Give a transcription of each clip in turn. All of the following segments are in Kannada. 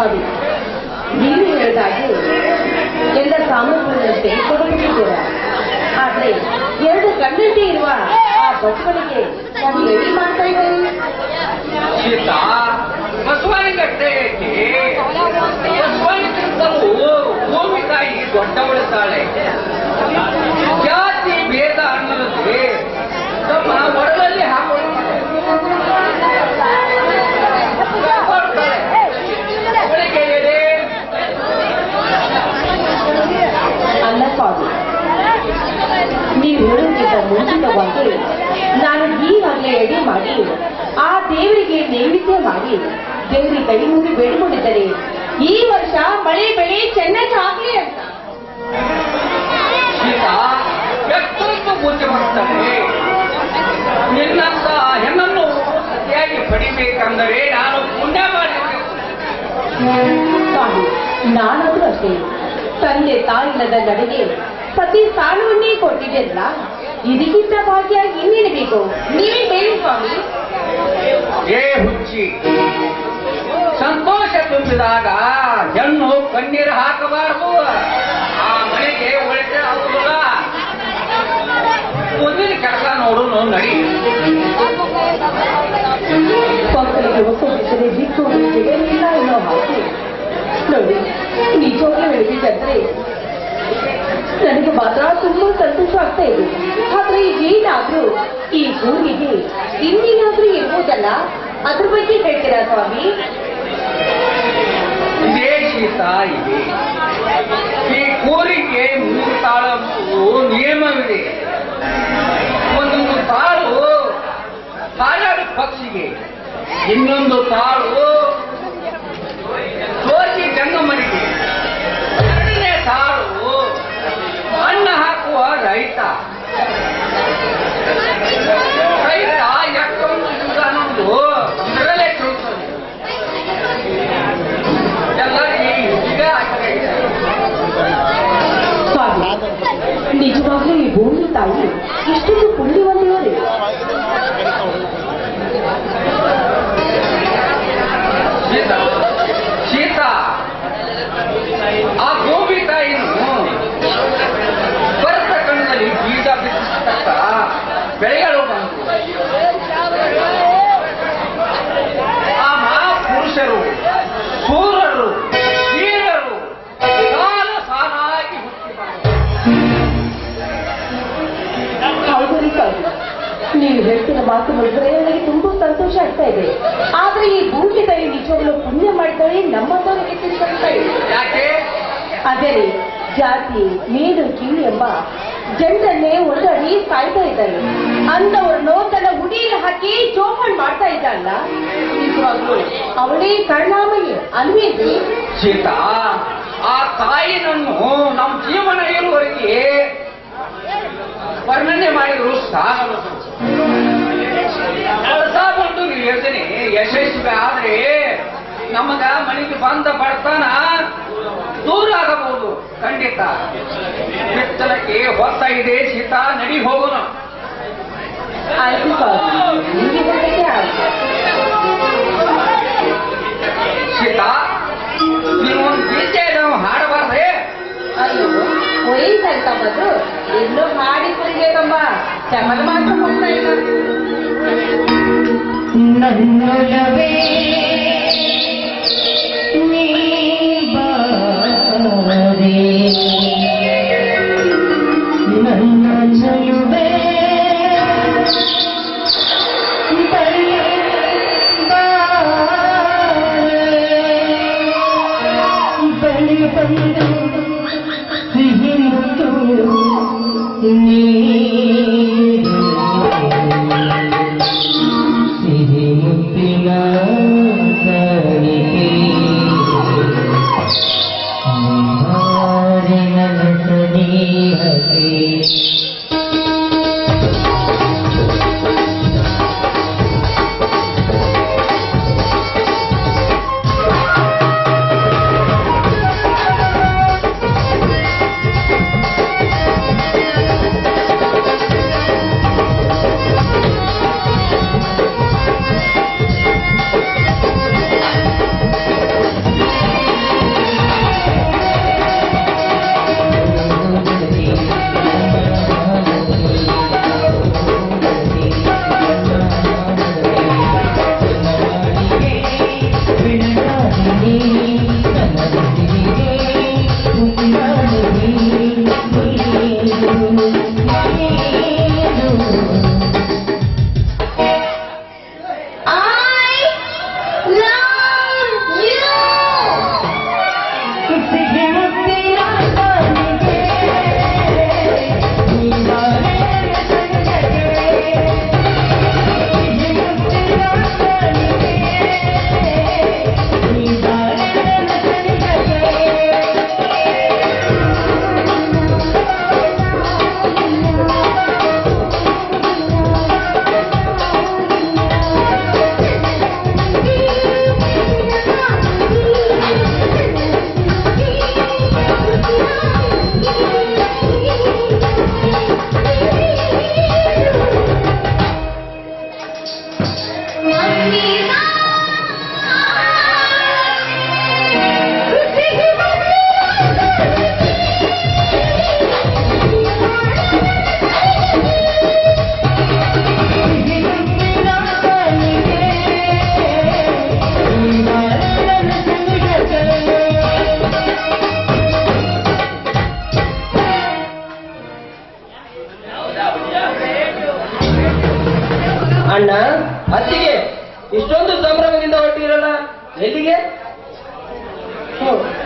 ಹೌದು ನೀವು ಹೇಳಿದಾಗೆ ಎಲ್ಲ ಸಾಮಗ್ರಿಗಳನ್ನು ತೆಗೆದುಕೊಂಡಿದ್ದೀರ ಆದ್ರೆ ಎರಡು ಕಣ್ಣಂತೆ ಇರುವ ಆ ಬಸ್ಗಳಿಗೆ ನಾನು ರೆಡಿ ಮಾಡ್ತಾ ಇದ್ದೇನೆ ಸೀತಾ ಬಸವನಿಗಟ್ಟೆ ಬಸವನಿಗಿಂತಲೂ ಭೂಮಿ ತಾಯಿ ದೊಡ್ಡವಳಿದ್ದಾಳೆ ಜಾತಿ ಭೇದ ಅನ್ನೋದೇ ತಮ್ಮ ಅಲ್ಲ ಸ್ವಾಮಿ ನೀವು ಹೇಳುವುದಕ್ಕಿಂತ ಮುಂಚಿತವಾಗಿ ನಾನು ಈಗಾಗಲೇ ಎಡೆ ಮಾಡಿ ಆ ದೇವರಿಗೆ ನೈವೇದ್ಯ ಮಾಡಿ ದೇವರಿಗೆ ಕೈ ಮುಗಿ ಬೇಡಿಕೊಂಡಿದ್ದರೆ ಈ ವರ್ಷ ಮಳೆ ಬೆಳೆ ಚೆನ್ನಾಗಿ ಆಗ್ಲಿ ಅಂತ ಸೀತಾ ಎಷ್ಟೊಂದು ಪೂಜೆ ಮಾಡ್ತಾರೆ ನಿನ್ನಂತ ಹೆಣ್ಣನ್ನು ಸತಿಯಾಗಿ ಪಡಿಬೇಕಂದರೆ ನಾನು ಪುಣ್ಯ ಮಾಡಬೇಕು ಸ್ವಾಮಿ ನಾನಾದ್ರೂ ಅಷ್ಟೇ ತಂದೆ ತಾಯಿಲ್ಲದ ನಡೆಗೆ ಪತಿ ಸಾಲವನ್ನೇ ಕೊಟ್ಟಿದ್ದೆಲ್ಲ ಇದಕ್ಕಿಂತ ಭಾಗ್ಯ ಇನ್ನೇನು ಬೇಕು? ನೀವೇ ಹೇಳಿ ಸ್ವಾಮಿ. ಏ ಹುಚ್ಚಿ ಸಂತೋಷ ತುಂಬಿದಾಗ ಹೆಣ್ಣು ಕಣ್ಣೀರು ಹಾಕಬಾರದು. ಆ ಮನೆಗೆ ಒಳ್ಳೆ ಆಗುದಿಲ್ಲ ಮುಂದಿನ ಕೆಲಸ ನೋಡು. ನಡಿ ಮಕ್ಕಳಿಗೆ ಬಿಟ್ಟರೆ ಬಿಟ್ಟು ಇಲ್ಲ ಅನ್ನೋ ಹಾಗೆ ನೋಡಿ ನಿಜವಾಗ್ಲೂ ಹೇಳಿದ್ರೆ ನನಗೆ ಮಾತ್ರ ತುಂಬಾ ಸಂತೋಷ ಆಗ್ತಾ ಇದೆ. ಆದ್ರೆ ಏನಾದ್ರೂ ಈ ಭೂಮಿಗೆ ಇನ್ನೇನಾದ್ರೂ ಇರ್ಬೋದಲ್ಲ? ಅದ್ರ ಬಗ್ಗೆ ಹೇಳ್ತೀರಾ ಸ್ವಾಮಿ? ಇದೆ ಈ ಕೋರಿಕೆ ಮೂರು ತಾಳ ನಿಯಮವಿದೆ. ಒಂದೊಂದು ತಾಳು ಹಾರಾಡು ಪಕ್ಷಿಗೆ, ಇನ್ನೊಂದು ತಾಳು ಹಾಕುವ ರೈತ ರೈತ ಎಷ್ಟೊಂದು ಯುಗಾನೊಂದು ಇದರಲ್ಲೇ ತಿಳ್ಕೊಂಡು ಎಲ್ಲರಿಗೆ ಈಗ ಆಗ್ತಾ ಸ್ವಾಮಿ ನಿಜವಾಗ್ಲೂ ಈ ಭೂಮಿ ತಾಯಿ ಇಷ್ಟೊಂದು ಪುಣ್ಯವಂತಿಯವರೇ ಸೀತಾ ಮಾತು ನೋಡಿದ್ರೆ ನನಗೆ ತುಂಬಾ ಸಂತೋಷ ಆಗ್ತಾ ಇದೆ. ಆದ್ರೆ ಈ ಭೂಮಿ ತಾಯಿ ನಿಜವಾಗ್ಲೂ ಪುಣ್ಯ ಮಾಡ್ತಾಳೆ ನಮ್ಮ ತಿಳ್ಕೊಳ್ತಾ ಇದೆ ಯಾಕೆ? ಅದೇ ರೀ ಜಾತಿ ಮೀನು ಕೀಳು ಎಂಬ ಜನರನ್ನೇ ಒಳ್ಳಡಿ ಸಾಯ್ತಾ ಇದ್ದಾರೆ. ಅಂತವ್ರನ್ನು ತನ್ನ ಉಡಿಯಲ್ಲಿ ಹಾಕಿ ಜೋಪಾನ್ ಮಾಡ್ತಾ ಇದ್ದಲ್ಲ ನಿಜವಾಗ್ಲೂ ಅವಳೇ ಕರ್ಣಾಮಯ್ಯ ಅನ್ವೇದಿ ಸೀತಾ ಆ ತಾಯಿನನ್ನು ನಮ್ಮ ಜೀವನ ಇರುವವರೆಗೆ ವರ್ಣನೆ ಮಾಡಿದ್ರು ಸಾಗಬಹುದು ನೀವು ಯೋಜನೆ ಯಶಸ್ವಿ ಆದ್ರೆ ನಮಗ ಮನೆಗೆ ಬಂದ ಬಡತನ ದೂರ ಆಗಬಹುದು. ಖಂಡಿತ. ಬಿತ್ತಲಕ್ಕೆ ಹೊತ್ತ ಇದೆ ಸೀತಾ, ನಡಿ ಹೋಗೋಣ. ಶೀತ ನೀವು ಒಂದು ಗೀತೆ ನಾವು ಹಾಡಬಾರ್ದೆ. ಅಯ್ಯೋ, ವಯಸ್ಸಾಯ್ತ ಬಂದ್ರು ಇನ್ನೂ ಹಾಡಿಸ್ಬೇಕಮ್ಮ ಚಮದ ಮಾತ್ರ ಹೋಗ್ತಾ ಇಲ್ಲ ನನ್ನೊಲವೇ ನೀ ಬಾರೆ ನನ್ನ ಚೆಲುವೆ ಬಳಿ ಬಾರೆ. ಬಳಿ ಬಂದು ಸಿಹಿ ಮುತ್ತು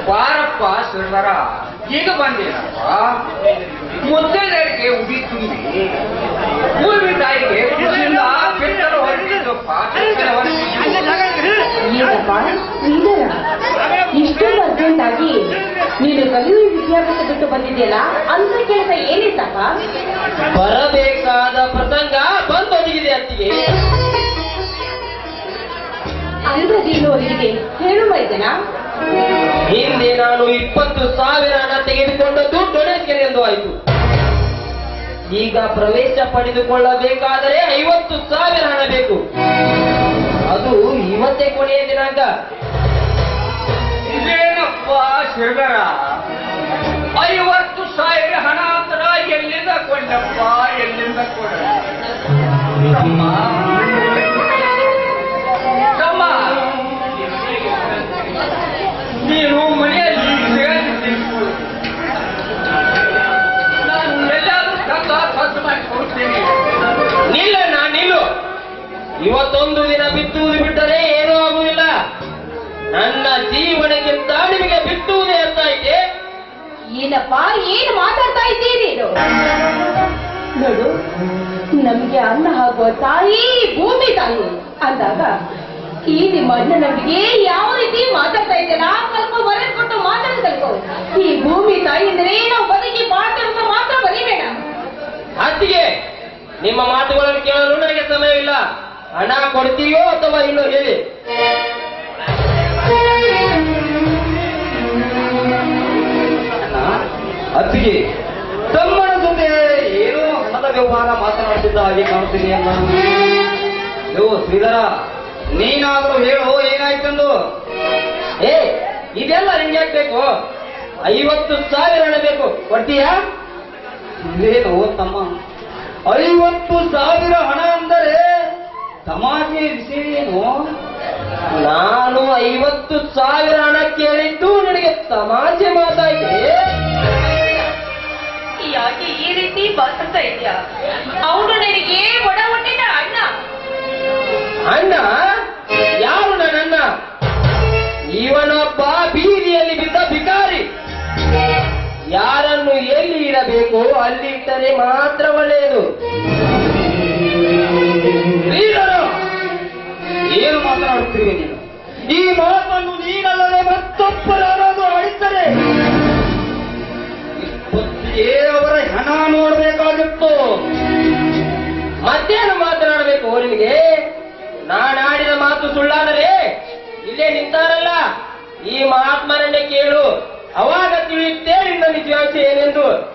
ಬಾರಪ್ಪ ಶ್ರೀಧರ ಈಗ ಬಂದೇನಪ್ಪ ಮುದ್ದೆಗಳಿಗೆ ಉಡಿ ತುಂಬಿ ಊರಿನ ತಾಯಿಗೆ ಇಷ್ಟು ಹೊರಟಿದ್ದಪ್ಪ. ಅರ್ಜೆಂಟ್ ಆಗಿ ನೀನು ಕಲಿಯುವ ವಿದ್ಯಾಭ್ಯಾಸ ಬಿಟ್ಟು ಬಂದಿದ್ದೀಯಲ್ಲ ಅಂತ ಕೆಲಸ ಏನಿತ್ತಪ್ಪ? ಬರಬೇಕಾದ ಪ್ರಸಂಗ ಬಂದು ಒದಗಿದೆ ಅತ್ತಿಗೆ ಅವರಿಗೆ ಹೇಳುವ ಮೈದನ ಹಿಂದೆ ನಾನು ಇಪ್ಪತ್ತು ಸಾವಿರ ಹಣ ತೆಗೆದುಕೊಂಡದ್ದು ಡೊನೇಷನ್ ಎಂದು ಆಯಿತು. ಈಗ ಪ್ರವೇಶ ಪಡೆದುಕೊಳ್ಳಬೇಕಾದರೆ ಐವತ್ತು ಸಾವಿರ ಹಣ ಬೇಕು. ಅದು ಇವತ್ತೇ ಕೊನೆಯ ದಿನಾಂಕ. ಇದೇನಪ್ಪ ಶೃಗರ? ಐವತ್ತು ಸಾವಿರ ಹಣ ಅಂತರ ಎಲ್ಲಿಂದ ಕೊಂಡಪ್ಪ? ಎಲ್ಲಿಂದ ಕೊಡ? ಇವತ್ತೊಂದು ದಿನ ಬಿತ್ತುವುದು ಬಿಟ್ಟರೆ ಏನೂ ಆಗುವುದಿಲ್ಲ. ನನ್ನ ಜೀವನಕ್ಕಿಂತ ನಿಮಗೆ ಬಿತ್ತುವುದೇ ಅಂತ ಇದೆ ಏನಪ್ಪ ಏನು ಮಾತಾಡ್ತಾ ಇದ್ದೀರಿ ಇದು ನೋಡು ನಮ್ಗೆ ಅನ್ನ ಹಾಕುವ ತಾಯಿ ಭೂಮಿ ತಾಯಿ ಅಂದಾಗ ಈ ನಿಮ್ಮ ಅಣ್ಣನವರಿಗೆ ಯಾವ ರೀತಿ ಮಾತಾಡ್ತಾ ಇದ್ದೀರಾ ಸ್ವಲ್ಪ ಬರೆದು ಕೊಟ್ಟು ಮಾತಾಡ್ಬೇಕು ಈ ಭೂಮಿ ತಾಯಿ ಅಂದ್ರೆ ನಾವು ಬದುಕಿ ಮಾತಾಡ್ತಾ ಮಾತ್ರ ಬರಿಬೇಡ. ಅತ್ತಿಗೆ ನಿಮ್ಮ ಮಾತುಗಳನ್ನು ಕೇಳಲು ನನಗೆ ಇಲ್ಲ? ಹಣ ಕೊಡ್ತೀಯೋ ಅಥವಾ ಇಲ್ಲೋ ಹೇಳಿ? ಅತ್ತಿಗೆ, ತಮ್ಮನ ಜೊತೆ ಏನೋ ಹಣದ ವ್ಯವಹಾರ ಮಾತನಾಡುತ್ತಿದ್ದ ಹಾಗೆ ಕಾಣ್ತೀನಿ ಅಲ್ಲ ಯೋ, ಶ್ರೀಧರ, ನೀನಾದ್ರೂ ಹೇಳು ಏನಾಯ್ತಂದು? ಏ, ಇದೆಲ್ಲ ನಿಂಗೆ ಬೇಕು? ಐವತ್ತು ಸಾವಿರ ಹಣ ಬೇಕು. ಕೊಡ್ತೀಯಾ? ಇದೇನು ತಮ್ಮ. ಐವತ್ತು ಸಾವಿರ ಹಣ ಅಂದರೆ ತಮಾಷೆ ವಿಷಯ ಏನು? ನಾನು ಐವತ್ತು ಸಾವಿರ ಹಣ ಕೇಳಿದ್ದು ನನಗೆ ತಮಾಷೆ ಮಾತಾಯಿದೆ ಯಾಕೆ ಈ ರೀತಿ ಬಸಂತ ಇದೆಯಾ ಅವನು ನನಗೆ ಒಡ ಹುಟ್ಟಿದ ಅಣ್ಣ. ಅಣ್ಣ? ಯಾರು ನನ್ನ ಇವನೊಬ್ಬ ಬೀದಿಯಲ್ಲಿ ಬಿದ್ದ ಬಿಕಾರಿ ಯಾರನ್ನು ಎಲ್ಲಿ ಇಡಬೇಕು ಅಲ್ಲಿ ಇಟ್ಟರೆ ಮಾತ್ರ ಒಳ್ಳೆಯದು. ಏನು ಮಾತನಾಡುತ್ತೀರಿ ನೀನು? ಈ ಮಾತನ್ನು ನೀನಲ್ಲದೆ ಮತ್ತೊಬ್ಬರಾದರೂ ಆಡಿದ್ದರೆ ಅವರ ಹಣ ನೋಡಬೇಕಾಗಿತ್ತು. ಮತ್ತೇನು ಮಾತನಾಡಬೇಕು ನಿನಗೆ? ನಾನಾಡಿದ ಮಾತು ಸುಳ್ಳಾದರೆ ಇಲ್ಲೇ ನಿಂತಾರಲ್ಲ. ಈ ಮಹಾತ್ಮನನ್ನೇ ಕೇಳು. ಅವಾಗ ತಿಳಿಯುತ್ತೆ ನಿನ್ನ ನಿಜವಾಂಶ ಏನೆಂದು.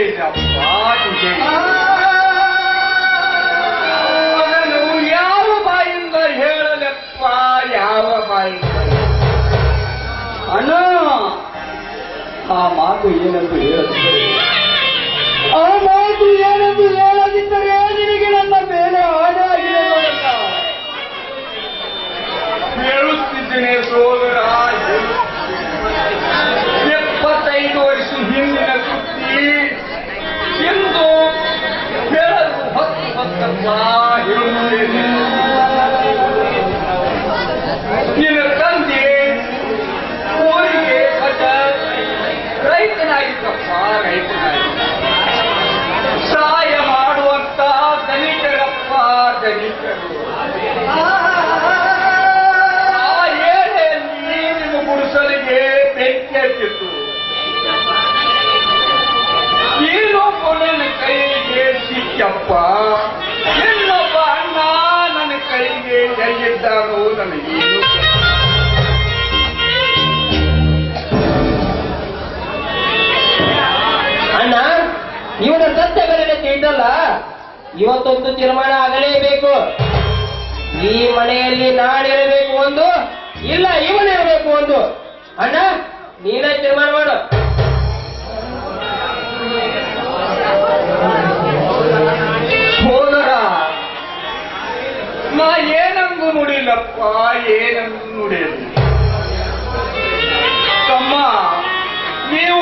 ನಿಜ ಅದನ್ನು ಯಾವ ಬಾಯಿಂದ ಹೇಳಲೆಪ್ಪ ಯಾವ ಬಾಯಿಂದ? ಅಣ್ಣ ಆ ಮಾತು ಏನೆಂದು ಆ ಮಾತು ಏನೆಂದು ಹೇಳದಿದ್ದರೆ ನಿನಗೆ ನನ್ನ ಮೇಲೆ. ಹೇಳುತ್ತಿದ್ದೇನೆ ಸೋದರ. ನಿನ್ನ ತಂದೆ, ಊರಿಗೆ ಕಟ ರೈತನಾಗಿದ್ದಪ್ಪ ರೈತನಾಗಿದ್ದ ಸಹಾಯ ಮಾಡುವಂತ ದಲಿತರಪ್ಪ, ದಲಿತರು. ಗುಡಿಸಲಿಗೆ ಬೆಂಕಿ ಹತ್ತಿತ್ತು ಇನ್ನೊಬ್ಬ ನನ್ನ ಕೈಗೆ ಸಿಕ್ಕಪ್ಪ ಇನ್ನೊಬ್ಬ ಅಣ್ಣ ನನ್ನ ಕೈಗೆ ಅಣ್ಣ, ಇವನ ಸತ್ಯ ಬೆಲೆ ತಿಳಿದಲ್ಲ ಇವತ್ತೊಂದು ತೀರ್ಮಾನ ಆಗಲೇಬೇಕು. ಈ ಮನೆಯಲ್ಲಿ ನಾನಿರಬೇಕು ಒಂದು, ಇಲ್ಲ ಇವನಿರಬೇಕು ಒಂದು. ಅಣ್ಣ, ನೀನೇ ತೀರ್ಮಾನ ಮಾಡು. ಹೋನರ ನುಡಿಲಪ್ಪ ಏನನ್ನು ನುಡಿಯಲಿ ತಮ್ಮ, ನೀವು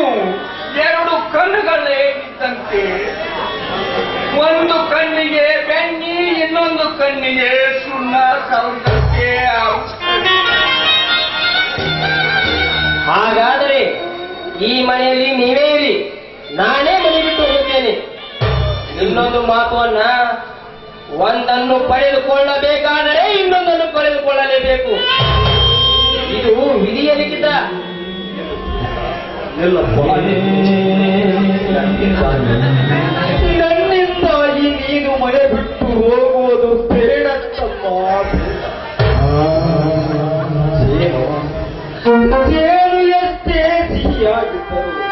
ಎರಡು ಕಣ್ಣುಗಳೇ ಇದ್ದಂತೆ. ಒಂದು ಕಣ್ಣಿಗೆ ಬೆಣ್ಣಿ ಇನ್ನೊಂದು ಕಣ್ಣಿಗೆ ಸುಣ್ಣ ಸೌಂದರ್ಯ. ಹಾಗಾದರೆ ಈ ಮನೆಯಲ್ಲಿ ನೀವೇ ಇರಿ. ನಾನೇ ಮನೆ ಬಿಟ್ಟು ಹೋಗುತ್ತೇನೆ ಇನ್ನೊಂದು ಮಾತುವನ್ನ ಒಂದನ್ನು ಪಡೆದುಕೊಳ್ಳಬೇಕಾದರೆ ಇನ್ನೊಂದನ್ನು ಪಡೆದುಕೊಳ್ಳಲೇಬೇಕು. ಇದು ವಿಧಿಯ ಲಿಖಿತ. ನನ್ನಿಂದಾಗಿ ನೀನು ಮನೆ ಬಿಟ್ಟು ಹೋಗುವುದು ಬೇಡ ತಮ್ಮ ಏನು ಎಷ್ಟೇ ಸಿಹಿಯಾಗಿದ್ದರು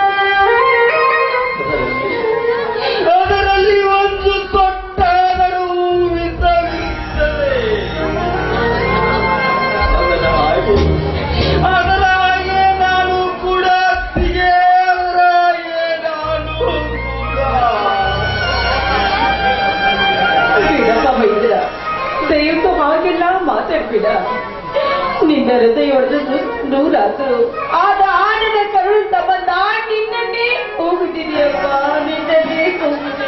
ಮಾತಾಡ್ಬೇಡ ನಿನ್ನ ಹೃದಯ ಹೊಡೆದದ್ದು ನೂರಾದ್ರು ಆದ ಆನದ ಕರುಳು ಸಂಬಂಧ ನಿನ್ನೇ ಹೋಗುತ್ತಿದೆಯಪ್ಪ ನಿನ್ನೇ ಹೋಗುತ್ತಿದೆ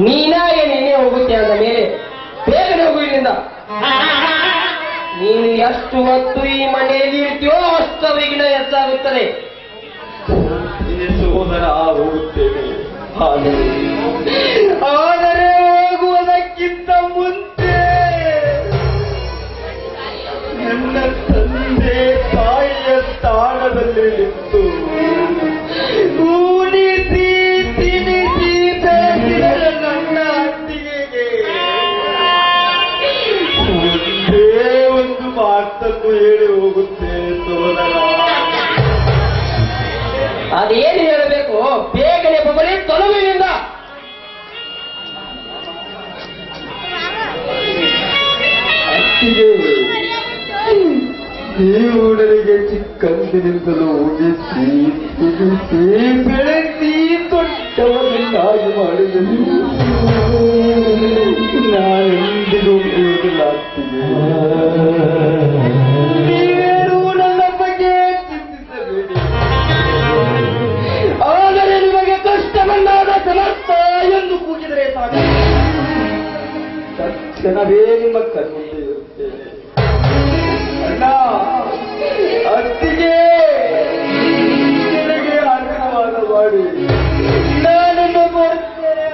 ನೀನಾಗೆ ನೀನೇ ಹೋಗುತ್ತೆ ಅಂದ ಮೇಲೆ ಬೇಗನೆ ಹೋಗು ಇಲ್ಲಿಂದ. ನೀನು ಎಷ್ಟು ಹೊತ್ತು ಈ ಮನೆಯಲ್ಲಿ ಇರ್ತೀಯೋ ಅಷ್ಟು ವಿಘ್ನ ಹೆಚ್ಚಾಗುತ್ತದೆ ಆದರೆ ಹೋಗುವುದಕ್ಕಿಂತ ಮುಂಚೆ ನನ್ನ ತಂದೆ ತಾಯಿಯ ಸ್ಥಾನದಲ್ಲಿ ನಿಂತು ಹೇಳಿ ಹೋಗುತ್ತೆ ಸೋದರ ಅದೇನು ಹೇಳಬೇಕು? ಬೇಗನೆ ಬಬಲಿ ತನುವಿನಿಂದ. ದೇವರಿಗೆ ಚಿಕ್ಕಂದಿನಿಂದಲೂ ಉಳಿಸಿ ತಿಳಿಸಿ ಬೆಳೆಸಿ ದೊಡ್ಡವರನ್ನಾಗಿ ಮಾಡಿದರು ನಾನೆಂದಿಗೂ ಬೇಗಲಾಗ್ತೀನಿ ಜನವೇ ನಿಮ್ಮ ಕರ್ಮಿರುತ್ತೇನೆ ಅಣ್ಣ ಅತ್ತಿಗೆ ನಿನಗೆ ಮಾಡಿ. ನಾನು ಬರ್ತೇನೆ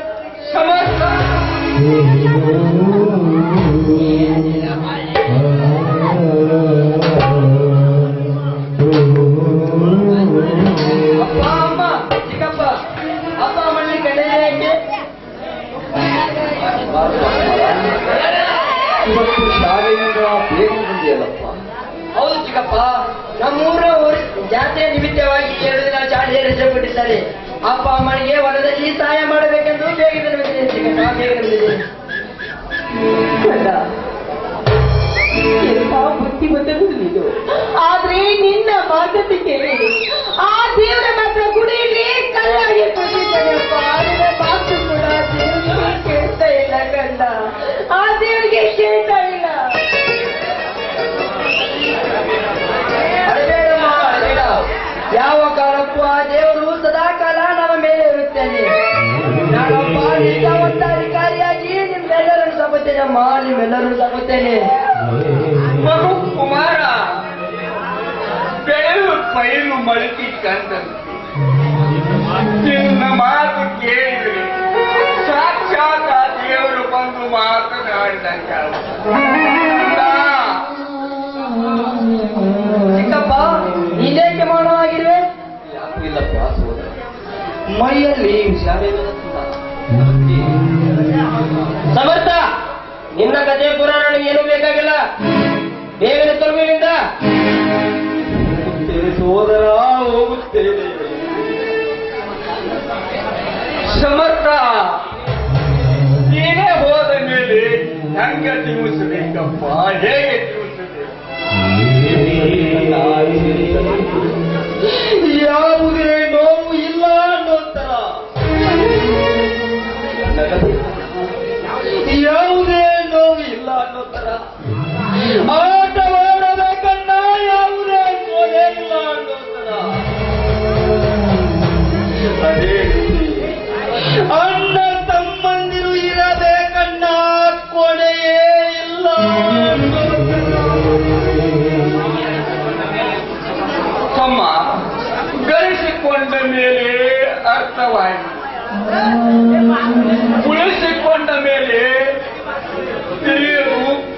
ಮಾಲಿ ನಿಮ್ಮೆಲ್ಲರೂ ತಗೋತೇನೆ. ಮಗು ಕುಮಾರ ಬೆಳೆದು ಪೈಲು ಮಳಕಿ ಚಂದ ಮಾತು ಕೇಳಿದ್ರೆ ಸಾಕ್ಷಾತ್ ದೇವರು ಬಂದು ಮಾತನಾಡಿದಂಗ ಚಿಕ್ಕಪ್ಪ ನೀನೇಕೆ ಮಾಡೋ ಇಲ್ಲಪ್ಪ ಮೈಯಲ್ಲಿ ಹುಷಾರಿಲ್ಲ ಸಮರ್ಥ ನಿನ್ನ ಕಥೆ ಪುರಾಣ ಏನು ಬೇಕಾಗಿಲ್ಲ. ಬೇಗನೆ ಕರುವಿನಿಂದ ಸೋದರ ಹೋಗುತ್ತೇವೆ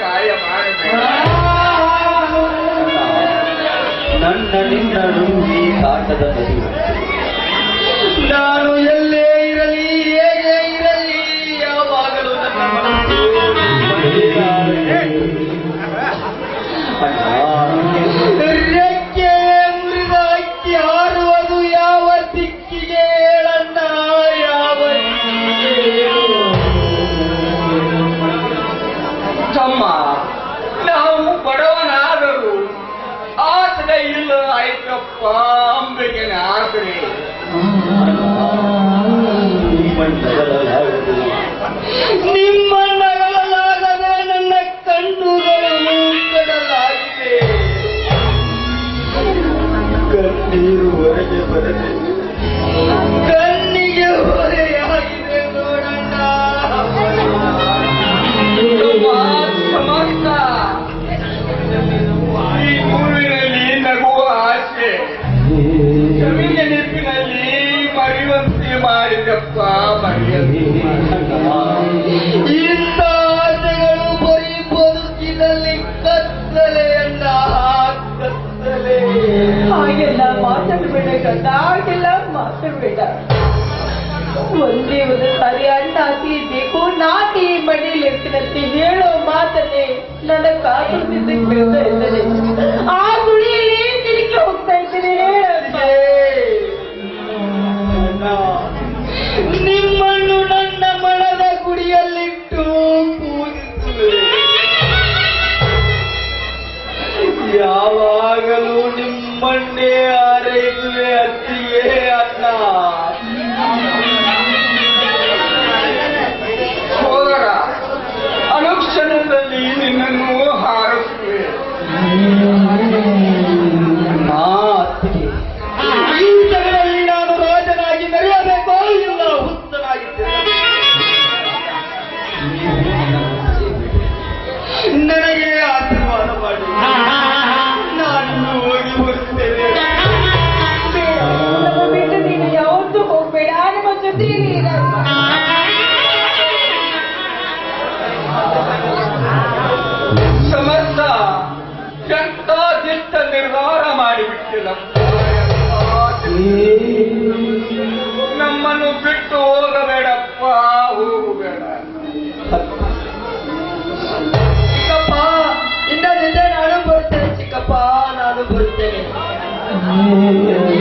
ಕಾಯ ನನ್ನ ನಿನ್ನ ನುಂಗಿ ಕಾಟದ ನದಿ you, ನಾಡಿಲ್ಲ ಮಾತು ಬೇಡ ಒಂದೇ ಒಂದು ಸಾರಿ ಅಣ್ಣ ತೀರ್ಬೇಕು, ನಾಟಿ ಮನೆಯಲ್ಲಿ ಇರ್ತೀನಂತೆ ಹೇಳೋ ಮಾತನ್ನೇ ನನ್ನ ಕಾಯಿಸಿದ್ದಕ್ಕೆ ಆ ಗುಳಿಯಲ್ಲಿ ತಿರುಗಿ ಹೋಗ್ತಾ ಇದ್ದೇನೆ ಹೇಳಂತೆ Senhor.